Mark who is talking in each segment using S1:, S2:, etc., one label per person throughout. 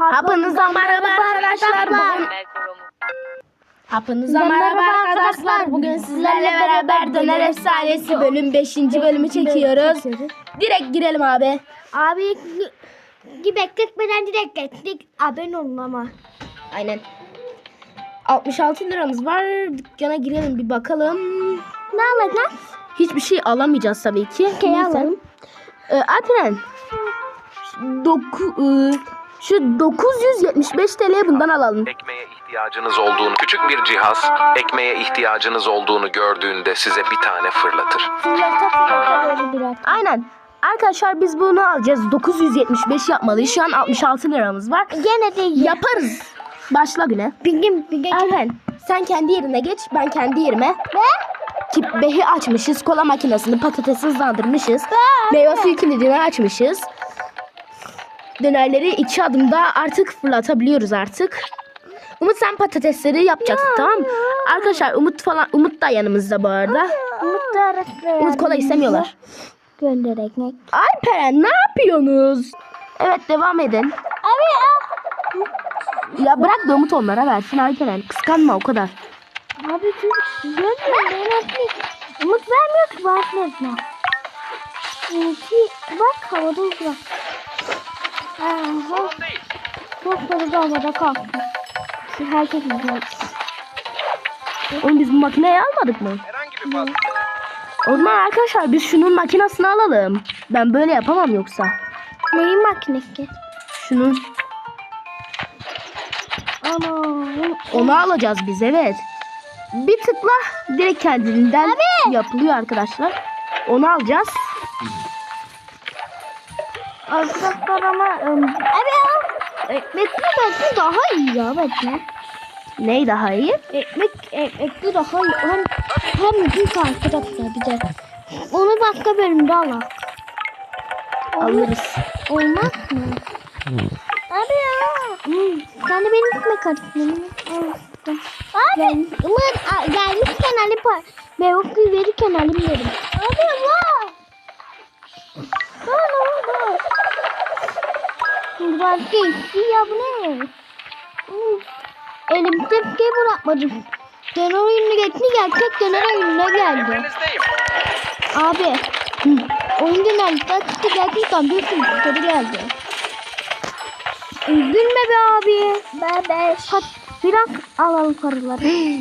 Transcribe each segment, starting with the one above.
S1: Hapınıza merhaba arkadaşlar. Hapınıza merhaba arkadaşlar. Bugün sizlerle beraber Döner Efsanesi bölüm 5. bölümü çekiyoruz. Direkt girelim abi.
S2: Abi gibi bekletmeden direkt geçtik. Abone olun ama.
S1: Aynen. 66 liramız var. Dükkana girelim bir bakalım.
S2: Ne alacağız?
S1: Hiçbir şey alamayacağız tabii ki. Neyse.
S2: alalım.
S1: Ee, Alperen. Doku, e, şu 975 TL bundan alalım.
S3: Ekmeğe ihtiyacınız olduğunu, küçük bir cihaz ekmeğe ihtiyacınız olduğunu gördüğünde size bir tane fırlatır.
S1: Aynen. Arkadaşlar biz bunu alacağız. 975 yapmalıyız. Şu an 66 liramız var.
S2: Gene de yap.
S1: Yaparız. Başla güne.
S2: Bir gün.
S1: Erhen sen kendi yerine geç. Ben kendi yerime.
S2: Ve
S1: Tip behi açmışız. Kola makinesini patatesi hızlandırmışız. Meyve suyu kilidini açmışız. Dönerleri iki adımda artık fırlatabiliyoruz artık. Umut sen patatesleri yapacaksın tamam mı? Arkadaşlar Umut falan Umut da yanımızda bu arada.
S2: Umut da arasında
S1: Umut kola istemiyorlar.
S2: Gönder ekmek.
S1: Alperen ne yapıyorsunuz? Evet devam edin.
S2: Abi ya.
S1: Ya bırak da Umut onlara versin Alperen. Kıskanma o kadar.
S2: Abi dur. Görmüyor ben ekmek. Umut vermiyor ki vermez Umut'u bak havada bırak. Aha. Çok da havada kalktı. Şimdi herkes izler.
S1: Oğlum biz bu makineyi almadık mı? O zaman arkadaşlar biz şunun makinesini alalım. Ben böyle yapamam yoksa.
S2: Neyin makinesi?
S1: Şunun
S2: Ana.
S1: onu alacağız biz evet. Bir tıkla direkt kendiliğinden yapılıyor arkadaşlar. Onu alacağız.
S2: Arkadaşlar ama abi ya. Ekmekli daha iyi ya bence.
S1: Ney daha iyi?
S2: Ekmek ekmekli daha iyi. Hem, hem ucuz arkadaşlar bir de. Onu başka bölümde alalım.
S1: Alırız.
S2: Olmaz mı? Abi ya. Hmm, sen de benim ekmek arasın. Abi. Umut a- gelmişken alıp meyve verirken alayım dedim. Abi Allah. Ne oldu? Başka işi ya bu ne? Elim tepki bırakmadım. Döner oyununa geçti gerçek döner oyununa geldi. Abi. Oyun dönerlikten çıktı gerçekten bir sürü müşteri geldi. Üzülme be abi. Bebe. Hadi biraz alalım paraları.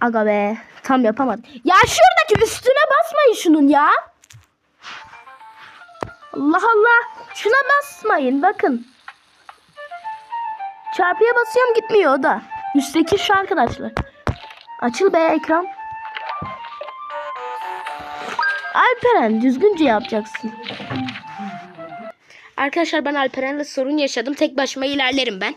S1: Aga be. Tam yapamadım. Ya şuradaki üstüne basmayın şunun ya. Allah Allah. Şuna basmayın bakın. Çarpıya basıyorum gitmiyor o da. Üstteki şu arkadaşlar. Açıl be ekran. Alperen düzgünce yapacaksın. Arkadaşlar ben Alperen'le sorun yaşadım. Tek başıma ilerlerim ben.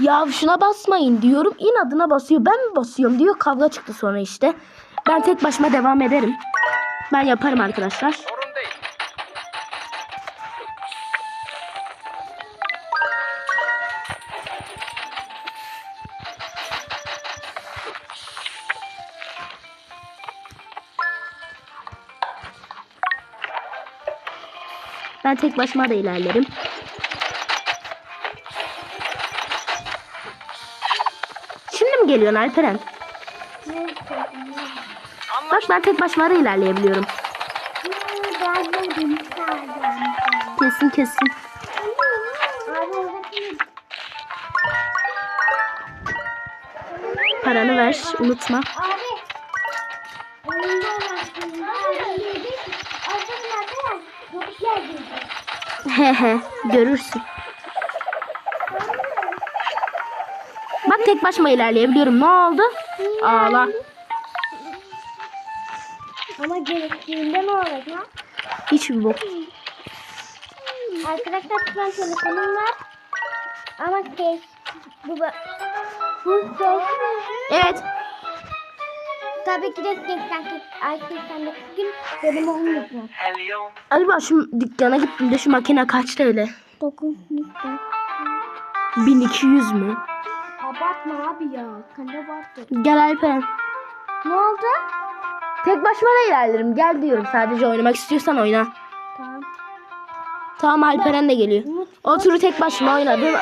S1: Ya şuna basmayın diyorum. inadına basıyor. Ben mi basıyorum diyor. Kavga çıktı sonra işte. Ben tek başıma devam ederim. Ben yaparım arkadaşlar. Ben tek başıma da ilerlerim. Şimdi mi geliyorsun Alperen? Bak ben tek başıma da ilerleyebiliyorum. Kesin kesin. Paranı ver unutma. He he görürsün. Bak tek başıma ilerleyebiliyorum. Ne oldu? Ağla.
S2: Ama gerektiğinde ne olacak ya?
S1: Hiçbir bok.
S2: Arkadaşlar şu an telefonum var. Ama kes. Bu ba- bu ses.
S1: Evet.
S2: Tabii ki de geçen Arkadaşlar gün benim olmayacak.
S1: Acaba şu dükkana gittiğimde şu makine kaç TL?
S2: Dokuz lütfen.
S1: 1200 mü?
S2: Abartma abi ya. Kendi abarttı.
S1: Gel Alperen.
S2: Ne oldu?
S1: Tek başıma da ilerlerim. Gel diyorum sadece oynamak istiyorsan oyna.
S2: Tamam.
S1: Tamam Alperen de geliyor. O turu tek başıma oynadım.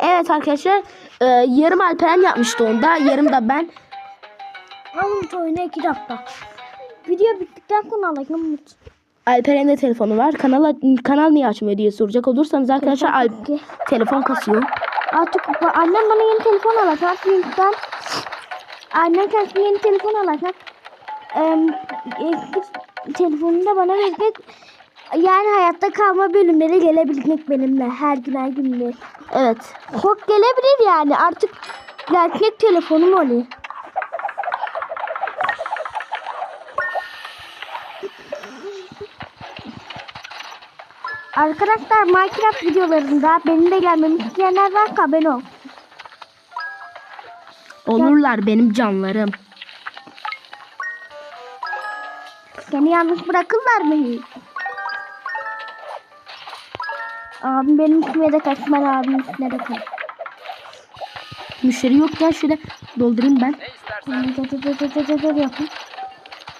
S1: Evet arkadaşlar e, yarım Alperen yapmıştı onda. Yarım da ben.
S2: Umut oyna iki dakika. Video bittikten sonra alayım Umut.
S1: Alperen'in de telefonu var. Kanala, kanal niye açmıyor diye soracak olursanız arkadaşlar Al-
S2: Telefon
S1: kasıyor.
S2: Artık annem bana yeni telefon alacak. Çünkü annem kendisine yeni telefon alacak. Ee, telefonunu da bana verecek. Yani hayatta kalma bölümleri gelebilecek benimle her gün her gün.
S1: Evet.
S2: Çok gelebilir yani artık gerçek telefonum oluyor. Arkadaşlar Minecraft videolarında benim de gelmemi isteyenler varsa haberin ol.
S1: Olurlar benim canlarım.
S2: Seni yalnız bırakırlar mı hiç? Abim benim üstüme de kaçmaz abim üstüne de kaç.
S1: Müşteri yok ya şöyle doldurayım ben.
S2: Dı yapın.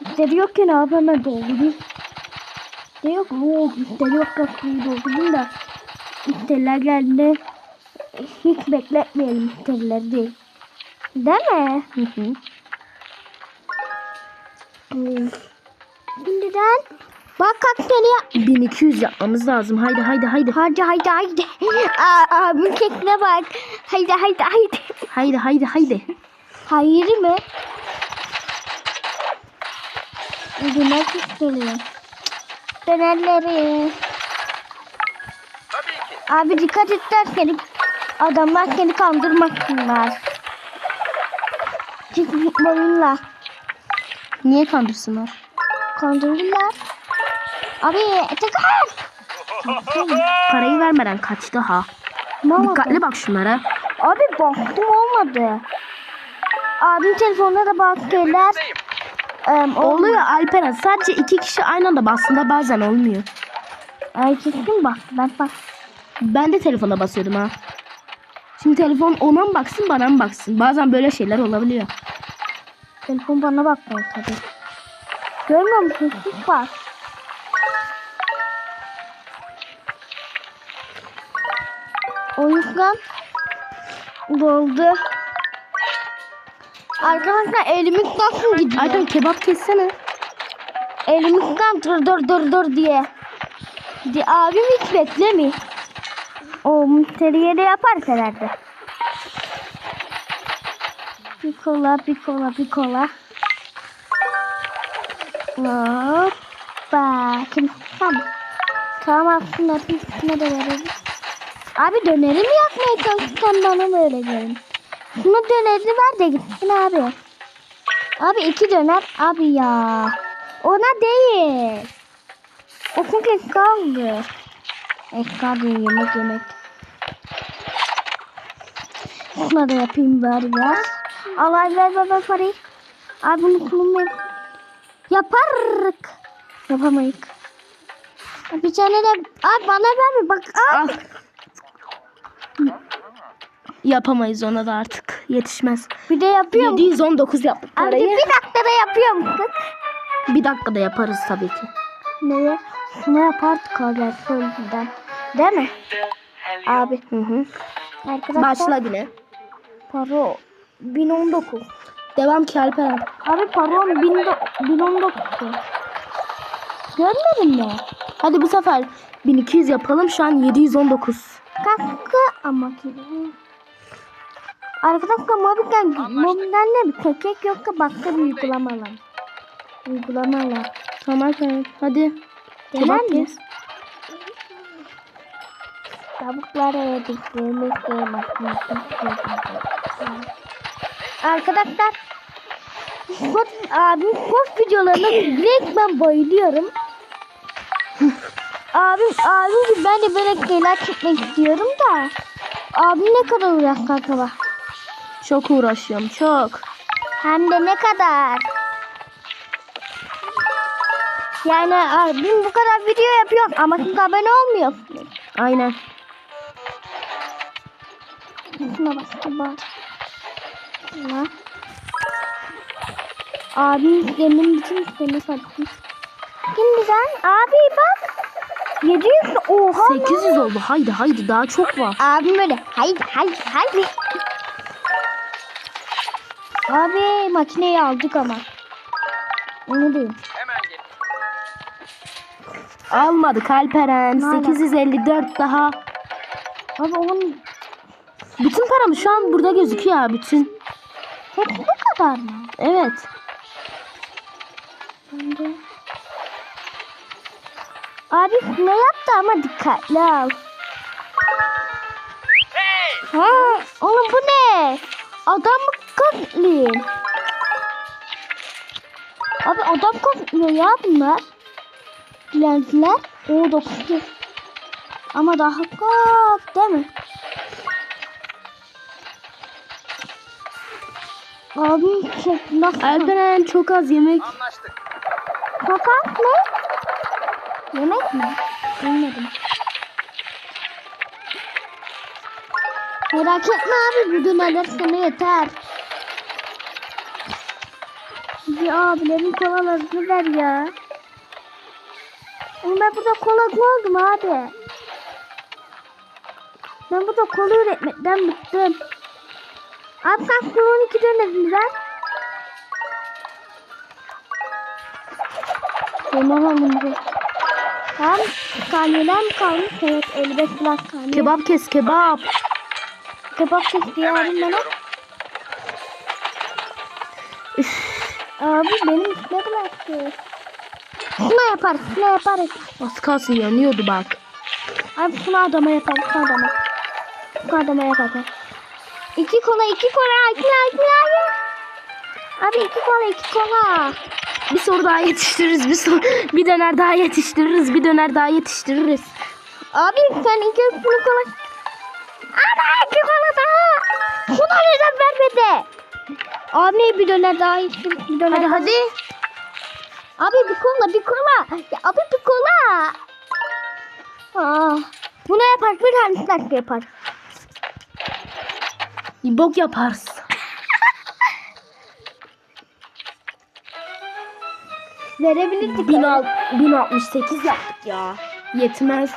S2: Müşteri yokken abi hemen doldurayım. Ne yok mu? Müşteri yok kapıyı doldurayım da. Müşteriler geldi. Hiç bekletmeyelim müşterileri değil. Mi?
S1: Hı hı.
S2: Şimdiden bak kaç tane
S1: 1200 yapmamız lazım. Haydi haydi haydi.
S2: Haydi haydi haydi. Aa, abim kekine bak. Haydi haydi haydi.
S1: Haydi haydi haydi.
S2: Hayır mı? Yemek istiyorum. Dönerleri. Abi dikkat et derseniz adamlar seni kandırmasınlar. Çünkü bununla
S1: Niye kandırsınlar?
S2: kandırırlar. Abi tekrar.
S1: Parayı vermeden kaçtı ha.
S2: Ne oldu?
S1: Dikkatli bak şunlara.
S2: Abi baktım olmadı. Abim telefonuna da baktılar. Um,
S1: Oluyor Alperen. Sadece iki kişi aynı anda bastığında bazen olmuyor.
S2: Ay kesin baktı. Ben bak.
S1: Ben de telefona basıyordum ha. Şimdi telefon ona mı baksın bana mı baksın? Bazen böyle şeyler olabiliyor.
S2: Telefon bana bakmıyor tabii. Görmüyor musun? Sus bak. O yüzden doldu. Arkadaşlar elimizden gidiyor.
S1: Alperen kebap kessene.
S2: Elimizden dur dur dur dur diye. Di abim hiç beklemiyor. O müşteriye de yaparız herhalde. Bir kola, bir kola, bir kola. Hoppa. Kim? Tamam. Tamam aslında üstüne de verelim. Abi döneri mi yakmaya çalışırken bana mı öyle gelin? Şunu dönerini ver de gitsin abi. Abi iki döner. Abi ya. Ona değil. O çünkü kaldı. Ekka değil yemek yemek. Şuna da yapayım bari biraz. Al ay ver ver ver parayı. Abi bunu kullanmayayım. Yaparız. Yapamayız. Bir tane de abi bana ver mi bak. Al.
S1: Yapamayız ona da artık. Yetişmez.
S2: Bir de yapıyorum.
S1: 719 yaptık
S2: Abi
S1: parayı.
S2: bir dakikada yapıyorum kız.
S1: Bir dakikada yaparız tabii ki.
S2: Neye? Şunu yapardık abi önceden. Değil mi? Abi
S1: Hı hı.
S2: arkadaşlar.
S1: Başla yine.
S2: Paro 1019.
S1: Devam ki Alperen.
S2: Abi paron 1019. Görmedin mi?
S1: Hadi bu sefer 1200 yapalım. Şu an 719.
S2: Kakkı ama ki. Arkadaşlar mobilden ne bir kökek yok da başka bir uygulamalar. Uygulamalar.
S1: Tamam Alperen. Hadi. Kebap
S2: mi?
S1: yes.
S2: Tavuklara yedik. Yemek yemek. Arkadaşlar Kod, abim kod videolarına direkt ben bayılıyorum. abim, abim ben de böyle şeyler çekmek istiyorum da. Abim ne kadar uğraştı acaba?
S1: Çok uğraşıyorum. Çok.
S2: Hem de ne kadar? Yani abim bu kadar video yapıyor ama siz abone olmuyorsunuz.
S1: Aynen.
S2: Şuna bak bak. Şuna. Abim demin bütün seni satmış. Şimdiden abi bak. 700 oha.
S1: 800 oldu. Haydi haydi daha çok var.
S2: Abim böyle haydi haydi haydi. Abi makineyi aldık ama. Onu diyeyim.
S1: Almadık Alperen.
S2: Maalesef.
S1: 854 daha.
S2: Abi onun
S1: Bütün paramız şu an burada gözüküyor ya bütün.
S2: hepsi bu kadar mı?
S1: Evet.
S2: Bence. Abi ne yaptı ama dikkatli al. Ha, oğlum bu ne? Adam mı katlayayım? Abi adam katlıyor ya bunlar. Dilenciler. O 9 Ama daha kat değil mi? Abi şey, nasıl?
S1: Alperen çok az yemek.
S2: Fakat ne? Yemek mi? Bilmedim. Merak etme abi bu dönerler sana yeter. Bir abilerin kolalarını ver ya. Oğlum ben burada kola oldum abi. Ben burada kola üretmekten bıktım. Abi sen şu 12 dönerini ver. Döner alındı. Tamam. Saniyeler mi kalmış? Evet 55 plus saniye.
S1: Kebap kes kebap.
S2: Kebap kesti yarın bana. Abi benim üstüne bıraktı. Şuna yaparız, şuna yaparız.
S1: Az kalsın yanıyordu bak.
S2: Abi şunu adama yaparız, şunu adama. Şunu adama yaparız. İki kola, iki kola, iki kola, iki kola. Abi iki kola, iki kola.
S1: Bir soru daha yetiştiririz. Bir, sor- bir döner daha yetiştiririz. Bir döner daha yetiştiririz.
S2: Abi sen iki kola. Ama iki kola daha. Şuna neden vermedi? Abi bir döner daha içtim. Bir döner
S1: Hadi
S2: daha.
S1: hadi.
S2: Abi bir kola bir kola. Ya abi bir kola. Aa, bunu yapar bir tanesi dakika yapar.
S1: Bir bok yaparız.
S2: Verebilirdik.
S1: Bin al- 1068 yaptık ya. Yetmez.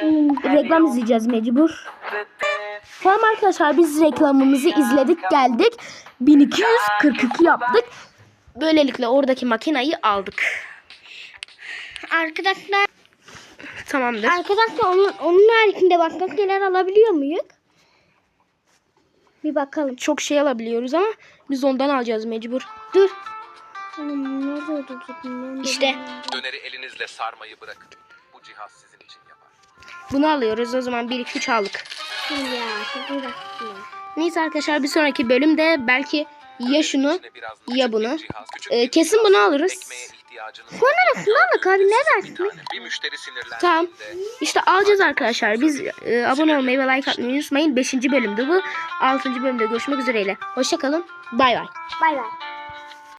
S2: Hmm,
S1: Reklam izleyeceğiz mecbur. Tamam arkadaşlar biz reklamımızı izledik geldik. 1242 yaptık. Böylelikle oradaki makinayı aldık.
S2: Arkadaşlar,
S1: Tamamdır.
S2: arkadaşlar onun, onun haricinde başka şeyler alabiliyor muyuz? Bir bakalım.
S1: Çok şey alabiliyoruz ama biz ondan alacağız mecbur.
S2: Dur.
S1: İşte
S3: Döneri elinizle sarmayı bırakın. Bu cihaz sizin için yapar.
S1: bunu alıyoruz o zaman 1 2 3 aldık.
S2: Ya.
S1: Neyse arkadaşlar bir sonraki bölümde belki ya şunu ya bunu. Ee, kesin bunu alırız.
S2: Sonra aldık abi ne dersin?
S1: Tamam. İşte alacağız arkadaşlar. Biz e, abone olmayı ve like atmayı unutmayın. 5. bölümde bu. 6. bölümde görüşmek üzereyle. Hoşçakalın. Bay bay.
S2: Bay bay.